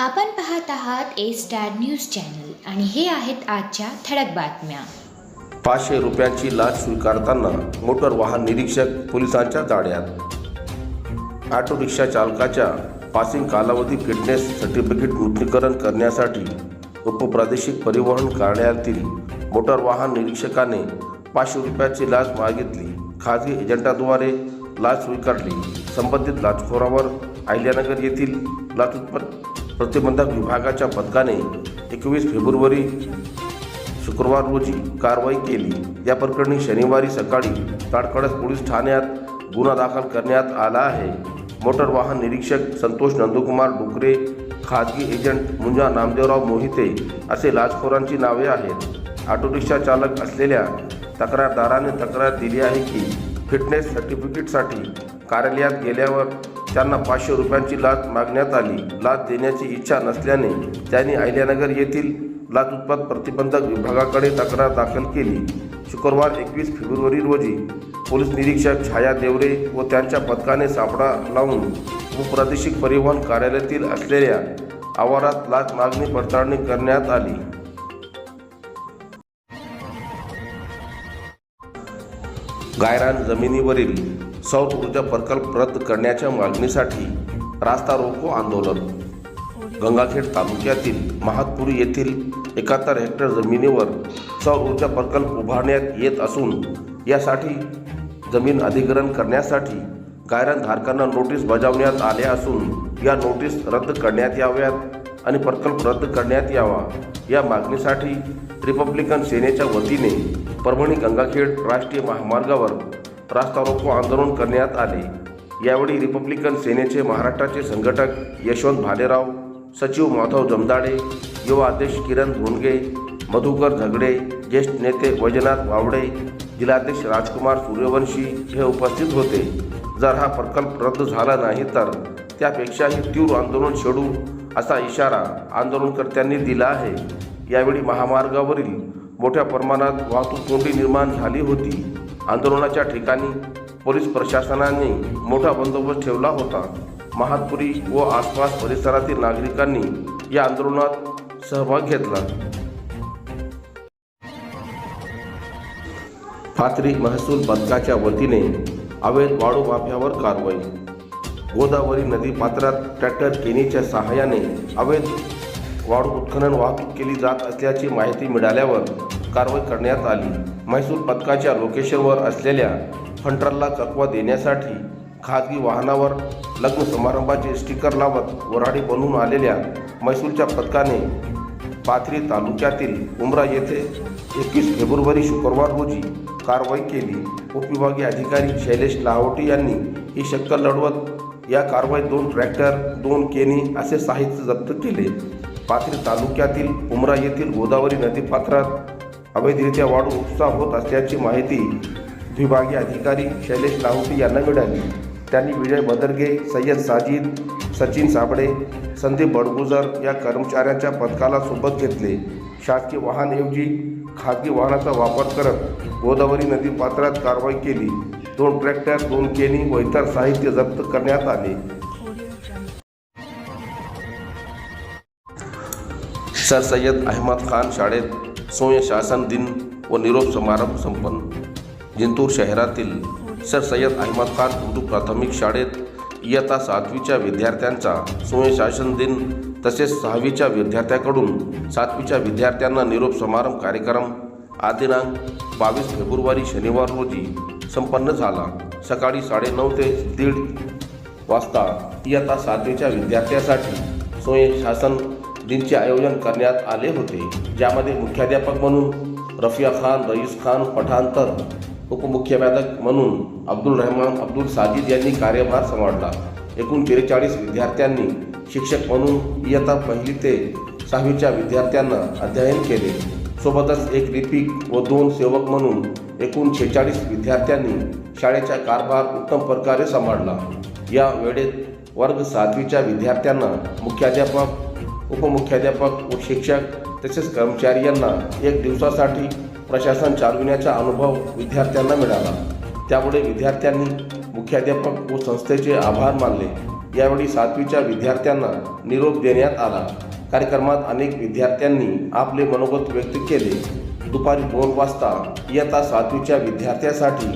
आपण पाहत आहात ए स्टार न्यूज चॅनल आणि हे आहेत आजच्या ठळक बातम्या. पाचशे रुपयांची लाच स्वीकारताना मोटर वाहन निरीक्षक पोलिसांच्या जाड्यात ऑटो रिक्षा चालकाच्या पासिंग कालावधी फिटनेस सर्टिफिकेट नूतनीकरण करण्यासाठी उपप्रादेशिक परिवहन कार्यालयातील मोटर वाहन निरीक्षकाने पाचशे रुपयाची लाच मागितली. खाजगी एजंटाद्वारे लाच स्वीकारली. संबंधित लाचखोरावर अहिल्यानगर येथील लाचलुचपत प्रतिबंधक विभागाच्या पथकाने एकवीस फेब्रुवारी शुक्रवार रोजी कारवाई केली. या प्रकरणी शनिवारी सकाळी ताडकळस पोलीस ठाण्यात गुन्हा दाखल करण्यात आला आहे. मोटर वाहन निरीक्षक संतोष नंदकुमार डुकरे खाजगी एजंट मुंजा नामदेवराव मोहिते असे लाचखोरांची नावे आहेत. ऑटो रिक्षा चालक असलेल्या तक्रारदाराने तक्रार दिली आहे की फिटनेस सर्टिफिकेटसाठी कार्यालयात गेल्यावर त्यांना पाचशे रुपयांची लाच मागण्यात आली. लाच देण्याची इच्छा नसल्याने त्यांनी अहिल्यानगर येथील लाचलुचपत प्रतिबंधक विभागाकडे तक्रार दाखल केली. शुक्रवार एकवीस फेब्रुवारी रोजी पोलीस निरीक्षक छाया देवरे व त्यांच्या पथकाने सापडा लावून उपप्रादेशिक परिवहन कार्यालयातील असलेल्या आवारात लाच मागणी पडताळणी करण्यात आली. गायरान जमिनीवरील सौर ऊर्जा प्रकल्प रद्द करण्याच्या मागणीसाठी रास्ता रोको आंदोलन. गंगाखेड तालुक्यातील महातपुरी येथील एकाहत्तर हेक्टर जमिनीवर सौर ऊर्जा प्रकल्प उभारण्यात येत असून यासाठी जमीन अधिग्रहण करण्यासाठी गायरानधारकांना नोटीस बजावण्यात आल्या असून या नोटीस रद्द करण्यात याव्यात आणि प्रकल्प रद्द करण्यात यावा या मागणीसाठी रिपब्लिकन सेनेच्या वतीने परभणी गंगाखेड राष्ट्रीय महामार्गावर रास्ता रोको आंदोलन करण्यात आले. यावेळी रिपब्लिकन सेनेचे महाराष्ट्राचे संघटक यशवंत भालेराव सचिव माधव जमदाडे युवा अध्यक्ष किरण भोंडगे मधुकर झगडे ज्येष्ठ नेते वैजनाथ वावडे जिल्हाध्यक्ष राजकुमार सूर्यवंशी हे उपस्थित होते. जर हा प्रकल्प रद्द झाला नाही तर त्यापेक्षाही तीव्र आंदोलन छेडू असा इशारा आंदोलनकर्त्यांनी दिला आहे. यावेळी महामार्गावरील मोठ्या प्रमाणात वाहतूक कोंडी निर्माण झाली होती. आंदोलनाच्या ठिकाणी पोलीस प्रशासनाने मोठा बंदोबस्त ठेवला होता. महातपुरी व आसपास परिसरातील नागरिकांनी या आंदोलनात सहभाग घेतला. पाथरी महसूल पथकाच्या वतीने अवैध वाळू माफ्यावर कारवाई. गोदावरी नदी पात्रात ट्रॅक्टर केनीच्या सहाय्याने अवैध वाळू उत्खनन वाहतूक केली जात असल्याची माहिती मिळाल्यावर कारवाई करण्यात आली. म्हैसूर पथकाच्या लोकेशनवर असलेल्या हंटरला चकवा देण्यासाठी खाजगी वाहनावर लग्न समारंभाचे स्टिकर लावत वऱ्हाडी बनवून आलेल्या मैसूरच्या पथकाने पाथरी तालुक्यातील उमरा येथे एकवीस फेब्रुवारी शुक्रवार रोजी कारवाई केली. उपविभागीय अधिकारी शैलेश लाहोटे यांनी ही शक्कल लढवत या कारवाईत दोन ट्रॅक्टर दोन केनी असे साहित्य जप्त केले. पाथरी तालुक्यातील उमरा येथील गोदावरी नदीपात्रात अवैधरित्या वाढू उत्साह होत असल्याची माहिती विभागीय अधिकारी शैलेश लाहोटी यांना मिळाली. त्यांनी विजय बदरगे सय्यद साजिद सचिन साबळे संदीप बडगुजर या कर्मचाऱ्यांच्या पथकाला सोबत घेतले. शासकीय वाहनऐवजी खाजगी वाहनाचा वापर करत गोदावरी नदी पात्रात कारवाई केली. दोन ट्रॅक्टर दोन केनी व इतर साहित्य जप्त करण्यात आले. सर सय्यद अहमद खान शाळेत सोय शासन दिन व निरोप समारंभ संपन्न. जिंतूर शहरातील सर सय्यद अहमद खान उर्दू प्राथमिक शाळेत इयत्ता सातवीच्या विद्यार्थ्यांचा सोय शासन दिन तसेच सहावीच्या विद्यार्थ्याकडून सातवीच्या विद्यार्थ्यांना निरोप समारंभ कार्यक्रम आदिनांक दिनांक बावीस फेब्रुवारी शनिवार रोजी संपन्न झाला. सकाळी साडेनऊ ते दीड वाजता इयत्ता सातवीच्या विद्यार्थ्यासाठी सोय शासन दिनचे आयोजन करण्यात आले होते ज्यामध्ये मुख्याध्यापक म्हणून रफिया खान रईस खान पठांतर उपमुख्याध्यापक म्हणून अब्दुल रहमान अब्दुल साजिद यांनी कार्यभार सांभाळला. एकूण त्रेचाळीस विद्यार्थ्यांनी शिक्षक म्हणून इयत्ता पहिली ते सहावीच्या विद्यार्थ्यांना अध्ययन केले. सोबतच एक लिपिक व दोन सेवक म्हणून एकूण छेचाळीस विद्यार्थ्यांनी शाळेचा कारभार उत्तम प्रकारे सांभाळला. या वेळेत वर्ग सातवीच्या विद्यार्थ्यांना मुख्याध्यापक उपमुख्याध्यापक व शिक्षक तसेच कर्मचारी यांना एक दिवसासाठी प्रशासन चालविण्याचा अनुभव विद्यार्थ्यांना मिळाला. त्यामुळे विद्यार्थ्यांनी मुख्याध्यापक व संस्थेचे आभार मानले. यावेळी सातवीच्या विद्यार्थ्यांना निरोप देण्यात आला. कार्यक्रमात अनेक विद्यार्थ्यांनी आपले मनोगत व्यक्त केले. दुपारी दोन वाजता इयत्ता सातवीच्या विद्यार्थ्यासाठी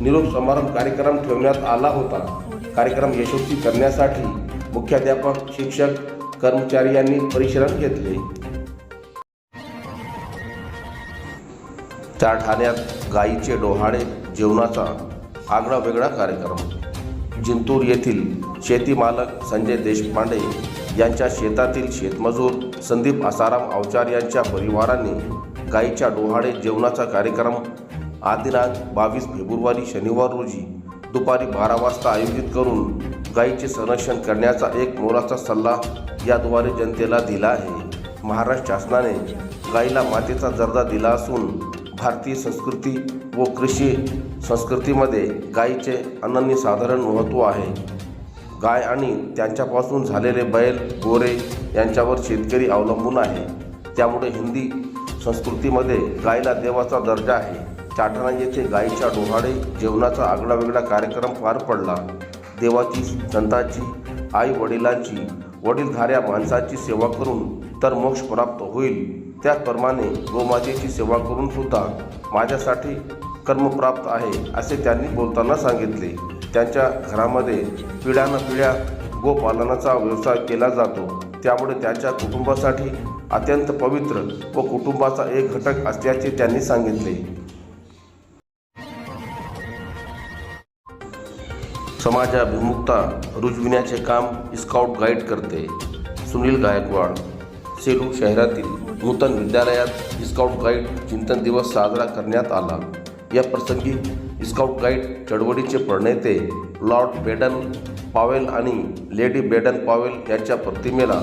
निरोप समारंभ कार्यक्रम ठेवण्यात आला होता. कार्यक्रम यशस्वी करण्यासाठी मुख्याध्यापक शिक्षक कर्मचारी यांनी परिश्रम घेतले. त्या ठाण्यात गायीचे डोहाळे जेवणाचा आगळा वेगळा कार्यक्रम. जिंतूर येथील शेती मालक संजय देशपांडे यांच्या शेतातील शेतमजूर संदीप आसाराम अवचार यांच्या परिवाराने गायीच्या डोहाळे जेवणाचा कार्यक्रम. आदिनाथ बावीस फेब्रुवारी शनिवार रोजी दुपारी बारा वाजता आयोजित करून गायीचे संरक्षण करण्याचा एक मोलाचा सल्ला याद्वारे जनतेला दिला आहे. महाराष्ट्र शासनाने गायीला मातेचा दर्जा दिला असून भारतीय संस्कृती व कृषी संस्कृतीमध्ये गायीचे अनन्यसाधारण महत्त्व आहे. गाय आणि त्यांच्यापासून झालेले बैल गोरे यांच्यावर शेतकरी अवलंबून आहे. त्यामुळे हिंदी संस्कृतीमध्ये गायीला देवाचा दर्जा आहे. चाटणा येथे गायीच्या डोहाळे जेवणाचा आगळा वेगळा कार्यक्रम पार पडला. देवाची संतांची आई वडिलांची वडीलधाऱ्या माणसाची सेवा करून तर मोक्ष प्राप्त होईल. त्याचप्रमाणे गोमातेची सेवा करून सुद्धा माझ्यासाठी कर्मप्राप्त आहे असे त्यांनी बोलताना सांगितले. त्यांच्या घरामध्ये पिढ्यानपिढ्या गोपालनाचा व्यवसाय केला जातो. त्यामुळे त्यांच्या कुटुंबासाठी अत्यंत पवित्र व कुटुंबाचा एक घटक असल्याचे त्यांनी सांगितले. समाजाभिमुखता रुजविण्याचे काम स्काउट गाईड करते. सुनील गायकवाड सेलू शहरातील नूतन विद्यालयात स्काउट गाईड चिंतन दिवस साजरा करण्यात आला. या प्रसंगी स्काउट गाईड चळवळीचे प्रणेते लॉर्ड बेडन पॉवेल आणि लेडी बेडन पॉवेल यांच्या प्रतिमेला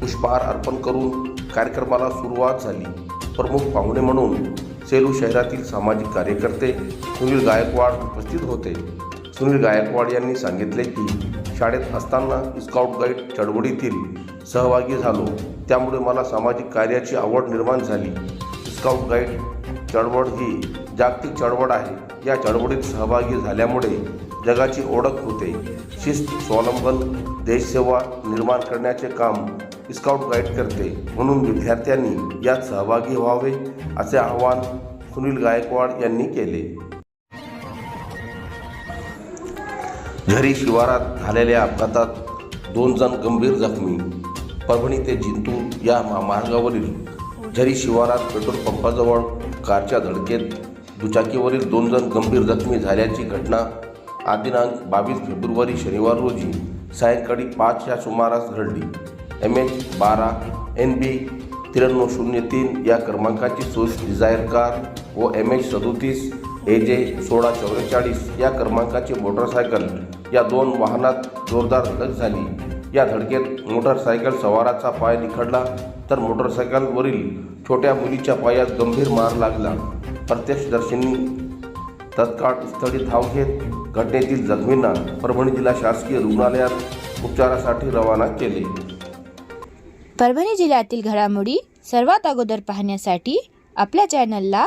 पुष्पहार अर्पण करून कार्यक्रमाला सुरुवात झाली. प्रमुख पाहुणे म्हणून सेलू शहरातील सामाजिक कार्यकर्ते सुनील गायकवाड उपस्थित होते. सुनील गायकवाड यांनी सांगितले की शाळेत असताना स्काउट गाईड चळवळीतील सहभागी झालो. त्यामुळे मला सामाजिक कार्याची आवड निर्माण झाली. स्काउट गाईड चळवळ ही जागतिक चळवळ आहे. या चळवळीत सहभागी झाल्यामुळे जगाची ओळख होते. शिस्त स्वावलंबन देशसेवा निर्माण करण्याचे काम स्काउट गाईड करते. म्हणून विद्यार्थ्यांनी यात सहभागी व्हावे असे आवाहन सुनील गायकवाड यांनी केले. झरी शिवारात झालेल्या अपघातात दोन जण गंभीर जखमी. परभणी ते जिंतूर या महामार्गावरील झरी शिवारात पेट्रोल पंपाजवळ कारच्या धडकेत दुचाकीवरील दोन जण गंभीर जखमी झाल्याची घटना आज दिनांक बावीस फेब्रुवारी शनिवार रोजी सायंकाळी पाचच्या सुमारास घडली. एम एच बारा एन बी त्र्याण्णव शून्य तीन या क्रमांकाची स्विफ्ट डिझायर कार व एम एच सदोतीस ए जे सोळा चौवेचाळीस या क्रमांकाची मोटरसायकल या दोन वाहनात जोरदार धडक झाली. या धडकेत मोटरसायकल सवाराचा पाय निखडला तर मोटरसायकलवरील छोट्या मुलीच्या पायात गंभीर मार लागला. प्रत्यक्षदर्शींनी तत्काळ स्थळी धाव घेत घटनेतील जखमींना परभणी जिल्हा शासकीय रुग्णालयात उपचारासाठी रवाना केले. परभणी जिल्ह्यातील घडामोडी सर्वात अगोदर पाहण्यासाठी आपल्या चॅनलला